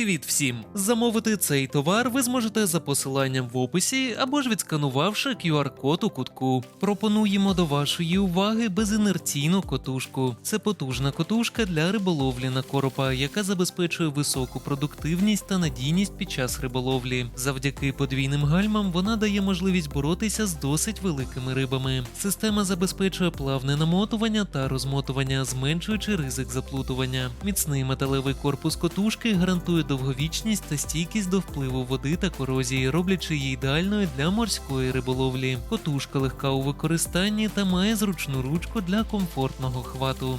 Привіт всім! Замовити цей товар ви зможете за посиланням в описі або ж відсканувавши QR-код у кутку. Пропонуємо до вашої уваги безінерційну котушку. Це потужна котушка для риболовлі на коропа, яка забезпечує високу продуктивність та надійність під час риболовлі. Завдяки подвійним гальмам вона дає можливість боротися з досить великими рибами. Система забезпечує плавне намотування та розмотування, зменшуючи ризик заплутування. Міцний металевий корпус котушки гарантує довговічність та стійкість до впливу води та корозії, роблячи її ідеальною для морської риболовлі. Котушка легка у використанні та має зручну ручку для комфортного хвату.